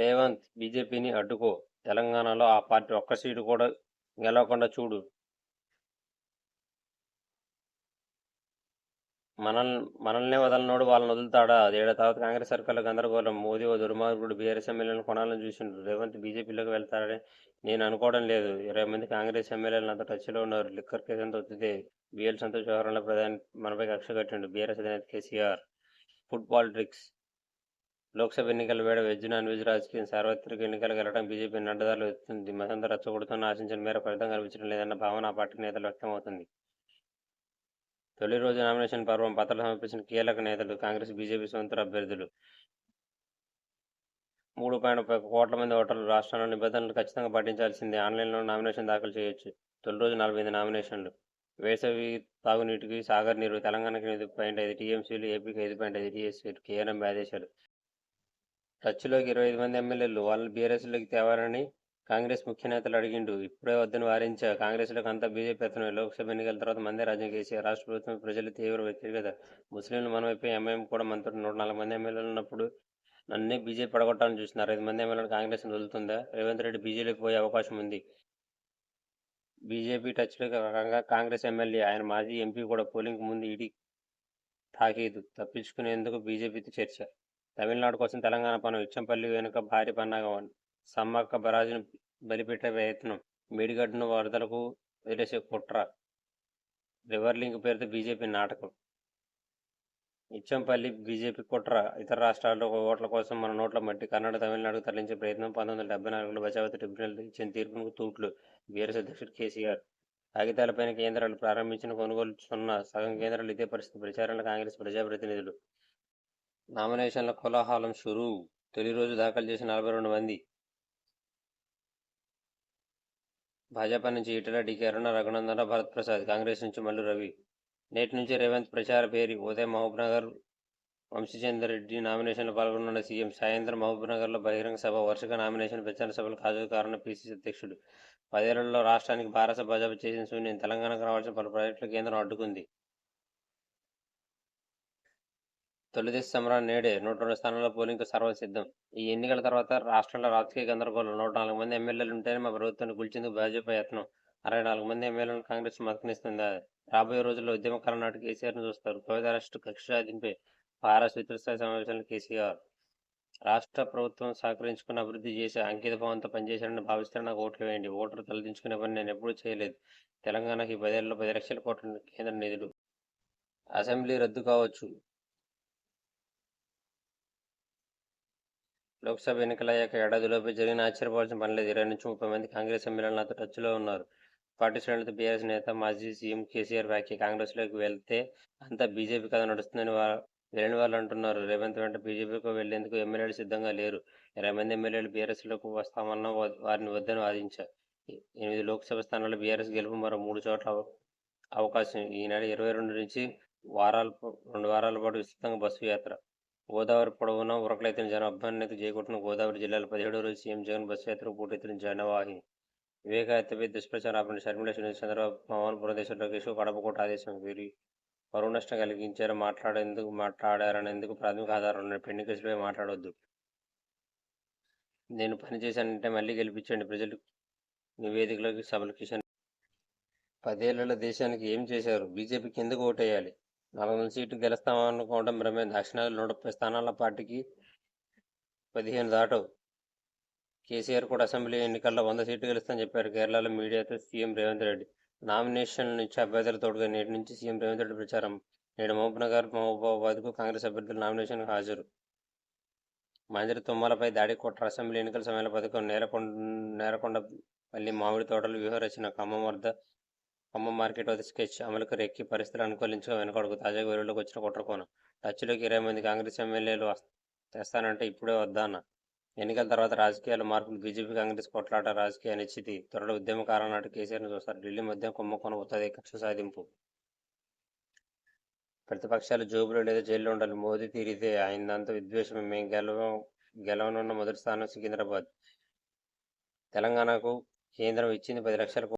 రేవంత్ బీజేపీని అడ్డుకో. తెలంగాణలో ఆ పార్టీ ఒక్క సీటు కూడా గెలవకుండా చూడు. మనల్ని మనల్నే వదలనోడు వాళ్ళని వదులుతాడా? ఏడా తర్వాత కాంగ్రెస్ సర్కార్లో గందరగోళం. మోదీ ఓ దుర్మార్గుడు బీఆర్ఎస్ ఎమ్మెల్యేలను కొనాలని చూసిండు. రేవంత్ బీజేపీలోకి వెళ్తాడని నేను అనుకోవడం లేదు. ఇరవై మంది కాంగ్రెస్ ఎమ్మెల్యేలు అంత టచ్లో ఉన్నారు. లిక్కర్ కేసు వచ్చితే వచ్చింది బిఎల్ సంతోష్ వ్యవహారంలో ప్రధాని మనపై కక్ష కట్టిండు బీఆర్ఎస్ అధినేత కేసీఆర్. ఫుట్బాల్ పాలిటిక్స్ లోక్సభ ఎన్నికల వేడ వెజ్ నాన్ వెజ్ రాజకీయం సార్వత్రిక ఎన్నికలకు వెళ్ళడం బీజేపీ నడ్డదారులు ఎత్తుంది మతంతా రచ్చగొడుతున్న ఆశించిన మేర ఫలితం కనిపించడం లేదన్న భావన ఆ పార్టీ నేతలు వ్యక్తమవుతుంది. తొలి రోజు నామినేషన్ పర్వం పత్రాలు సమర్పించిన కీలక నేతలు కాంగ్రెస్ బీజేపీ స్వతంత్ర అభ్యర్థులు. మూడు పాయింట్ కోట్ల మంది ఓటర్లు రాష్ట్రంలో నిబంధనలు ఖచ్చితంగా పాటించాల్సిందే. ఆన్లైన్లో నామినేషన్ దాఖలు చేయొచ్చు. తొలి రోజు నలభై ఐదు నామినేషన్లు. వేసవి తాగునీటికి సాగర్ నీరు తెలంగాణకి ఐదు పాయింట్ ఐదు టీఎంసీలు ఏపీకి ఐదు పాయింట్ ఐదు టీఎస్సీలు కేఎన్ఎం ఆదేశాలు టచ్లోకి ఇరవై ఐదు మంది ఎమ్మెల్యేలు వాళ్ళని బీఆర్ఎస్లోకి తేవాలని కాంగ్రెస్ ముఖ్య నేతలు అడిగిండు. ఇప్పుడే వద్దని వారించా. కాంగ్రెస్లోకి అంతా బీజేపీ అతను లోక్సభ ఎన్నికల తర్వాత మందే రాజ్యం కేసీఆర్ రాష్ట్ర ప్రభుత్వం ప్రజలు తీవ్ర వ్యతిరేకత ముస్లింలు మనమైపోయి ఎంఐఎం కూడా మనతో నూట నలభై మంది ఎమ్మెల్యేలు ఉన్నప్పుడు నన్నే బీజేపీ పడగొట్టాలని చూస్తున్నారు. ఐదు మంది ఎమ్మెల్యేలు కాంగ్రెస్ వదులుతుందా? రేవంత్ రెడ్డి బీజేపీకి పోయే అవకాశం ఉంది. బీజేపీ టచ్లోకి కాంగ్రెస్ ఎమ్మెల్యే ఆయన మాజీ ఎంపీ కూడా పోలింగ్ ముందు ఇడి తాకీదు. తప్పించుకునేందుకు బీజేపీతో చర్చ. తమిళనాడు కోసం తెలంగాణ పనం ఇచ్చంపల్లి వెనుక భారీ పన్నాగం. సమ్మక్క బరాజును బలిపెట్టే ప్రయత్నం. మేడిగడ్డను వరదలకు వదిలేసే కుట్ర. రివర్ లింక్ పేరుతో బీజేపీ నాటకం. ఇచ్చంపల్లి బీజేపీ కుట్ర. ఇతర రాష్ట్రాల్లో ఓట్ల కోసం మన నోట్ల మట్టి కర్ణాటక తమిళనాడుకు తరలించే ప్రయత్నం పంతొమ్మిది వందల డెబ్బై నాలుగులో బచావతి ట్రిబ్యునల్ ఇచ్చిన తీర్పును తూట్లు. బీఆర్ఎస్ అధ్యక్షుడు కేసీఆర్ కాగితాలపైన కేంద్రాలు ప్రారంభించిన కొనుగోలు సున్నా. సగం కేంద్రాలు ఇదే పరిస్థితి. ప్రచారంలో కాంగ్రెస్ ప్రజాప్రతినిధులు నామినేషన్ల కోలాహలం షురూ. తొలి రోజు దాఖలు చేసిన నలభై రెండు మంది. భాజపా నుంచి ఇటల డికే అరుణ రఘునందన భరత్ ప్రసాద్ కాంగ్రెస్ నుంచి మల్లు రవి. నేటి నుంచి రేవంత్ ప్రచార పేరు ఉదయం మహబూబ్నగర్ వంశీచందర్ రెడ్డి నామినేషన్లో పాల్గొన్న సీఎం సాయంత్రం మహబూబ్నగర్లో బహిరంగ సభ వరుసగా నామినేషన్ ప్రచార సభలకు హాజరు కారణ పీసీసీ అధ్యక్షుడు. పదేళ్ళలో రాష్ట్రానికి భారత భాజపా చేసిన శూన్యం తెలంగాణకు రావాల్సిన పలు ప్రాజెక్టులు కేంద్రం అడ్డుకుంది. తొలిది సమరం నేడే నూట రెండు స్థానాల్లో పోలింగ్కు సర్వసిద్ధం. ఈ ఎన్నికల తర్వాత రాష్ట్రంలో రాజకీయ గందరగోళం నూట నాలుగు మంది ఎమ్మెల్యేలు ఉంటేనే మా ప్రభుత్వాన్ని గుల్చేందుకు భాజపా యత్నం. అరవై నాలుగు మంది ఎమ్మెల్యేలను కాంగ్రెస్ మతనిస్తుంది రాబోయే రోజుల్లో ఉద్యమకాలం నాటి కేసీఆర్ను చూస్తారు. కోవిడ్ అరెస్టు కక్ష సాధింపే పారాస్ విస్తృతస్థాయి సమావేశంలో కేసీఆర్. రాష్ట్ర ప్రభుత్వం సహకరించుకుని అభివృద్ధి చేసి అంకిత భావంతో పనిచేశారని భావిస్తే నాకు ఓట్లు వేయండి. ఓటర్ తలదించుకునే పని నేను ఎప్పుడూ చేయలేదు. తెలంగాణకి పదేళ్ళలో పది లక్షల కోట్ల కేంద్ర నిధులు. అసెంబ్లీ రద్దు కావచ్చు. లోక్సభ ఎన్నికలయ్యాక ఏడాదిలోపే జరిగిన ఆశ్చర్యపోవాల్సిన పని లేదు. ఇరవై నుంచి ముప్పై మంది కాంగ్రెస్ ఎమ్మెల్యేలు నాతో టచ్లో ఉన్నారు. పార్టీ శ్రేణులతో బీఆర్ఎస్ నేత మాజీ సీఎం కేసీఆర్ వ్యాఖ్య కాంగ్రెస్లోకి వెళ్తే అంతా బీజేపీ కథ నడుస్తుందని వా- వెళ్ళిన వాళ్ళు అంటున్నారు. రేవంత్ వెంట బీజేపీకి వెళ్ళేందుకు ఎమ్మెల్యేలు సిద్ధంగా లేరు. ఇరవై మంది ఎమ్మెల్యేలు బీఆర్ఎస్లోకి వస్తామన్న వారిని వద్దని వాదించారు. ఎనిమిది లోక్సభ స్థానాల్లో బీఆర్ఎస్ గెలుపు మరో మూడు చోట్ల అవకాశం అవకాశం. ఈనాడు ఇరవై రెండు నుంచి వారాల రెండు వారాల పాటు విస్తృతంగా బస్సు యాత్ర. గోదావరి పొడవున ఉరకలెత్తిన జనం అభ్యన్నతి చేకొట్టిన గోదావరి జిల్లాలో పదిహేడో రోజు సీఎం జగన్ బస్సు యాత్రకు పోటెత్తిన జనవాహి వివేక దుష్ప్రచారం ఆపిన షర్మిల చంద్రబాబు పవన్ పురదేశం లోకేష్ కడపకోట ఆదేశం వీరి పరువు నష్టం కలిగించారు. మాట్లాడేందుకు మాట్లాడారనేందుకు ప్రాథమిక ఆధారాలు ఉన్నాయి. పెండింగ్ కేసులపై మాట్లాడొద్దు. నేను పని చేశానంటే మళ్ళీ గెలిపించండి ప్రజలు. నివేదికలోకి సభలు కిషన్. పదేళ్ళలో దేశానికి ఏం చేశారు? బీజేపీకి ఎందుకు ఓటేయాలి? నలభై మంది సీట్లు గెలుస్తామనుకోవడం భ్రమే. దక్షిణాది నూట ముప్పై స్థానాల పార్టీకి పదిహేను దాటవు కేసీఆర్ కూడా అసెంబ్లీ ఎన్నికల్లో వంద సీట్లు గెలుస్తామని చెప్పారు. కేరళలో మీడియాతో సీఎం రేవంత్ రెడ్డి నామినేషన్ నుంచి అభ్యర్థుల తోడుగా నేటి నుంచి సీఎం రేవంత్ రెడ్డి ప్రచారం. నేడు మహబూబ్నగర్ మహబూబాబాద్కు కాంగ్రెస్ అభ్యర్థులు నామినేషన్కు హాజరు. మంజరి తుమ్మలపై దాడి కుట్ర అసెంబ్లీ ఎన్నికల సమయంలో పథకం నేరకొండ నేరకొండపల్లి మామిడి తోటలు వ్యూహరచన ఖమ్మం వద్ద అమ్మ మార్కెట్ వద్ద స్కెచ్ అమలుకు రెక్కి పరిస్థితులు అనుకూలించగా వెనకడుగు తాజాగా వెలుగులోకి వచ్చిన కుట్రకోణం. టచ్లోకి ఇరవై మంది కాంగ్రెస్ ఎమ్మెల్యేలు తెస్తానంటే ఇప్పుడే వద్దా అన్న. ఎన్నికల తర్వాత రాజకీయాల మార్పులు బీజేపీ కాంగ్రెస్ కొట్లాట రాజకీయ అనిశ్చితి త్వరలో ఉద్యమ కాలం నాటి కేసీఆర్ను చూస్తారు. ఢిల్లీ మధ్య కుంభకోణం అవుతుంది కక్ష సాధింపు. ప్రతిపక్షాలు జోబులో లేదా జైల్లో ఉండాలి. మోదీ తీరితే ఆయనదంతా విద్వేషం మేము గెలవ గెలవనున్న మొదటి స్థానం సికింద్రాబాద్. తెలంగాణకు కేంద్రం ఇచ్చింది పది లక్షలకు